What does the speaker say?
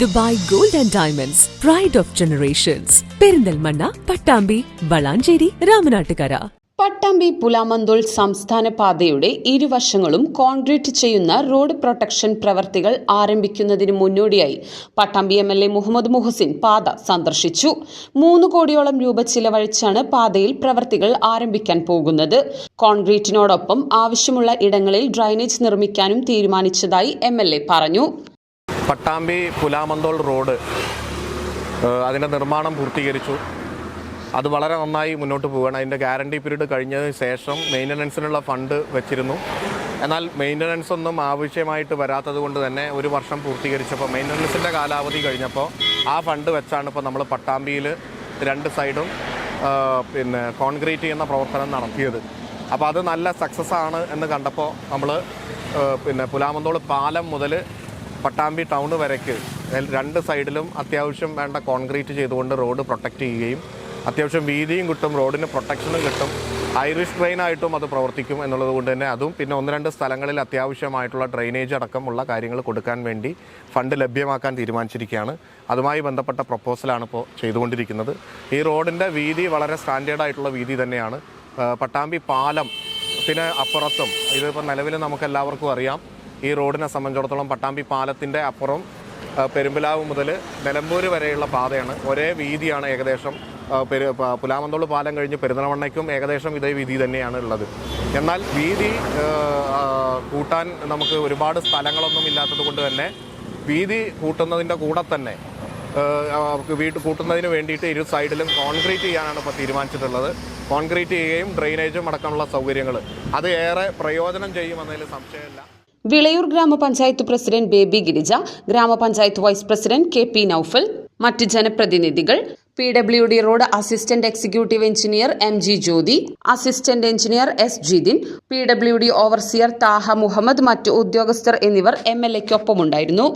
Dubai gold and diamonds pride of generations Perinthalmanna Pattambi Valanchery Ramanattukara. Pattambi Pulamanthole സംസ്ഥാന പാതയുടെ ഇരുവശങ്ങളും concrete ചെയ്യുന്ന road protection പ്രവർത്തികൾ ആരംഭിക്കുന്നതിന് മുന്നോടിയായി Pattambi M L A Muhammad Muhsin പാത സന്ദർശിച്ചു. മൂന്ന് കോടിയോളം രൂപ ചിലവഴിച്ചാണ് പാതയിൽ പ്രവർത്തികൾ ആരംഭിക്കാൻ പോകുന്നത്. കോൺക്രീറ്റിനോടൊപ്പം ആവശ്യമുള്ള ഇടങ്ങളിൽ ഡ്രൈനേജ് നിർമ്മിക്കാനും തീരുമാനിച്ചതായി എം പറഞ്ഞു. പട്ടാമ്പി പുലാമന്തോൾ റോഡ് അതിന്റെ നിർമ്മാണം പൂർത്തീകരിച്ചു. അത് വളരെ നന്നായി മുന്നോട്ട് പോവുകയാണ്. അതിന്റെ ഗ്യാരണ്ടി പീരീഡ് കഴിഞ്ഞതിന് ശേഷം മെയിന്റനൻസിനുള്ള ഫണ്ട് വെച്ചിരുന്നു. എന്നാൽ മെയിന്റനൻസ് ഒന്നും ആവശ്യമായിട്ട് വരാത്തത് കൊണ്ട് തന്നെ ഒരു വർഷം പൂർത്തീകരിച്ചപ്പോൾ മെയിന്റനൻസിന്റെ കാലാവധി കഴിഞ്ഞപ്പോൾ ആ ഫണ്ട് വെച്ചാണ് ഇപ്പോൾ നമ്മൾ പട്ടാമ്പിയിൽ രണ്ട് സൈഡും പിന്നെ കോൺക്രീറ്റ് ചെയ്യുന്ന പ്രവർത്തനം നടത്തിയത്. അപ്പോൾ അത് നല്ല സക്സസ് ആണ് എന്ന് കണ്ടപ്പോൾ നമ്മൾ പിന്നെ പുലാമന്തോൾ പാലം മുതൽ പട്ടാമ്പി ടൗൺ വരയ്ക്ക്. രണ്ട് സൈഡിലും അത്യാവശ്യം വേണ്ട കോൺക്രീറ്റ് ചെയ്തുകൊണ്ട് റോഡ് പ്രൊട്ടക്റ്റ് ചെയ്യുകയും അത്യാവശ്യം വീതിയും കിട്ടും റോഡിന് പ്രൊട്ടക്ഷനും കിട്ടും. ഐറിഷ് ട്രെയിനായിട്ടും അത് പ്രവർത്തിക്കും എന്നുള്ളത് കൊണ്ട് തന്നെ അതും. പിന്നെ ഒന്ന് രണ്ട് സ്ഥലങ്ങളിൽ അത്യാവശ്യമായിട്ടുള്ള ഡ്രെയിനേജ് അടക്കമുള്ള കാര്യങ്ങൾ കൊടുക്കാൻ വേണ്ടി ഫണ്ട് ലഭ്യമാക്കാൻ തീരുമാനിച്ചിരിക്കുകയാണ്. അതുമായി ബന്ധപ്പെട്ട പ്രപ്പോസലാണ് ഇപ്പോൾ ചെയ്തുകൊണ്ടിരിക്കുന്നത്. ഈ റോഡിന്റെ വീതി വളരെ സ്റ്റാൻഡേർഡ് ആയിട്ടുള്ള വീതി തന്നെയാണ്. പട്ടാമ്പി പാലം പിന്നെ അപ്പുറത്തും. ഇതിപ്പോൾ നിലവിൽ നമുക്ക് എല്ലാവർക്കും അറിയാം. ഈ റോഡിനെ സംബന്ധിച്ചിടത്തോളം പട്ടാമ്പി പാലത്തിന്റെ അപ്പുറം പെരുമ്പലാവ് മുതൽ നിലമ്പൂർ വരെയുള്ള പാതയാണ്. ഒരേ വീതിയാണ് ഏകദേശം പെരു പുലാമന്തോൾ പാലം കഴിഞ്ഞ് പെരുന്തൽമണ്ണയ്ക്കും ഏകദേശം ഇതേ വീതി തന്നെയാണ് ഉള്ളത്. എന്നാൽ വീതി കൂട്ടാൻ നമുക്ക് ഒരുപാട് സ്ഥലങ്ങളൊന്നും ഇല്ലാത്തത് കൊണ്ട് തന്നെ വീതി കൂട്ടുന്നതിന്റെ കൂടെ തന്നെ വീട് വീട്ട് കൂട്ടുന്നതിന് വേണ്ടിയിട്ട് ഇരു സൈഡിലും കോൺക്രീറ്റ് ചെയ്യാനാണ് ഇപ്പോൾ തീരുമാനിച്ചിട്ടുള്ളത്. കോൺക്രീറ്റ് ചെയ്യുകയും ഡ്രെയിനേജും അടക്കമുള്ള സൗകര്യങ്ങൾ. അത് ഏറെ പ്രയോജനം ചെയ്യുമെന്നതിൽ സംശയമില്ല. വിളയൂർ ഗ്രാമപഞ്ചായത്ത് president Baby Girija Gramapanchayat vice president K P Noufal മറ്റ് ജനപ്രതിനിധികൾ P W D road assistant executive engineer M G Jyothi assistant engineer S Jithin P W D overseer Thaha Muhammad മറ്റ് ഉദ്യോഗസ്ഥർ എന്നിവർ എം എൽ എക്കൊപ്പമുണ്ടായിരുന്നു